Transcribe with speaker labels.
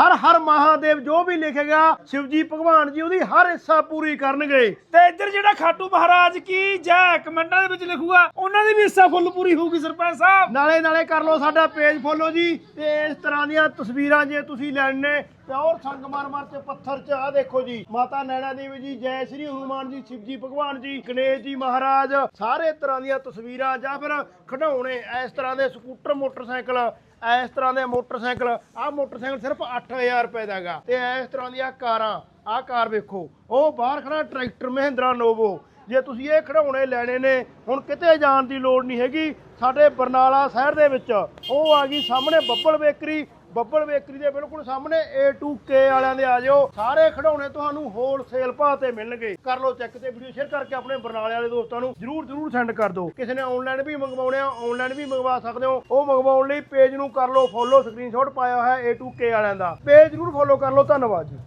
Speaker 1: ਹਰ ਹਰ ਮਹਾਦੇਵ ਜੋ ਵੀ ਲਿਖੇਗਾ, ਸ਼ਿਵਜੀ ਭਗਵਾਨ ਜੀ ਉਹਦੀ ਹਰ ਇੱਛਾ ਪੂਰੀ ਕਰਨਗੇ।
Speaker 2: ਤੇ ਇੱਧਰ ਜਿਹੜਾ ਖਾਟੂ ਮਹਾਰਾਜ ਕੀ ਜੈ ਕਮੈਂਟਾਂ ਦੇ ਵਿੱਚ ਲਿਖੂਗਾ, ਉਹਨਾਂ ਦੀ ਵੀ ਹਿੱਸਾ ਫੁੱਲ ਪੂਰੀ ਹੋਊਗੀ, ਸਰਪੰਚ ਸਾਹਿਬ।
Speaker 1: ਨਾਲੇ ਨਾਲੇ ਕਰ ਲਓ ਸਾਡਾ ਪੇਜ ਫੋਲੋ ਜੀ, ਤੇ ਇਸ ਤਰ੍ਹਾਂ ਦੀਆਂ ਤਸਵੀਰਾਂ ਜੇ ਤੁਸੀਂ ਲੈਣੇ ਪਿਓਰ ਸੰਗਮਰਮਰ ਚ ਪੱਥਰ ਚ ਆ ਦੇਖੋ ਜੀ, ਮਾਤਾ ਨੈਣਾ ਦੇਵੀ ਜੀ, ਜੈ ਸ੍ਰੀ ਹਨੂਮਾਨ ਜੀ ਸ਼ਿਵ ਜੀ ਭਗਵਾਨ ਜੀ, ਗਣੇਸ਼ ਜੀ ਮਹਾਰਾਜ, ਸਾਰੇ ਤਰ੍ਹਾਂ ਦੀਆਂ ਤਸਵੀਰਾਂ ਜਾਂ ਫਿਰ ਖਿਡੌਣੇ, ਇਸ ਤਰ੍ਹਾਂ ਦੇ ਸਕੂਟਰ, ਮੋਟਰਸਾਈਕਲ ਇਸ ਤਰ੍ਹਾਂ ਦੇ ਮੋਟਰਸਾਈਕਲ ਆਹ ਮੋਟਰਸਾਈਕਲ ਸਿਰਫ 8000 ਰੁਪਏ ਦਾ ਹੈਗਾ। ਤੇ ਇਸ ਤਰ੍ਹਾਂ ਦੀਆਂ ਕਾਰਾਂ ਆਹ ਕਾਰ ਵੇਖੋ, ਉਹ ਬਾਹਰ ਖੜਾ ਟਰੈਕਟਰ ਮਹਿੰਦਰਾ ਨੋਵੋ। ਜੇ ਤੁਸੀਂ ਇਹ ਖਿਡੌਣੇ ਲੈਣੇ ਨੇ, ਹੁਣ ਕਿਤੇ ਜਾਣ ਦੀ ਲੋੜ ਨਹੀਂ ਹੈਗੀ। ਸਾਡੇ ਬਰਨਾਲਾ ਸ਼ਹਿਰ ਦੇ ਵਿੱਚ ਉਹ ਆ ਗਈ ਸਾਹਮਣੇ ਬੱਬਲ ਬੇਕਰੀ ਬੱਬਲ ਬੇਕਰੀ ਦੇ ਬਿਲਕੁਲ ਸਾਹਮਣੇ A2K ਵਾਲਿਆਂ ਦੇ ਆ ਜਾਓ। ਸਾਰੇ ਖਿਡੌਣੇ ਤੁਹਾਨੂੰ ਹੋਲਸੇਲ ਭਾਅ ਤੇ ਮਿਲਣਗੇ। ਕਰ ਲਓ ਚੈੱਕ ਤੇ ਵੀਡੀਓ ਸ਼ੇਅਰ ਕਰਕੇ ਆਪਣੇ ਬਰਨਾਲੇ ਵਾਲੇ ਦੋਸਤਾਂ ਨੂੰ ਜਰੂਰ ਜਰੂਰ ਸੈਂਡ ਕਰ ਦਿਓ। ਕਿਸੇ ਨੇ ਆਨਲਾਈਨ ਵੀ ਮੰਗਵਾਉਣੇ ਆ ਆਨਲਾਈਨ ਵੀ ਮੰਗਵਾ ਸਕਦੇ ਹੋ। ਉਹ ਮੰਗਵਾਉਣ ਲਈ ਪੇਜ ਨੂੰ ਕਰ ਲਓ ਫੋਲੋ ਸਕਰੀਨਸ਼ਾਟ ਪਾਇਆ ਹੋਇਆ A2K ਵਾਲਿਆਂ ਦਾ। ਪੇਜ ਜਰੂਰ ਫੋਲੋ ਕਰ ਲਓ। ਧੰਨਵਾਦ ਜੀ।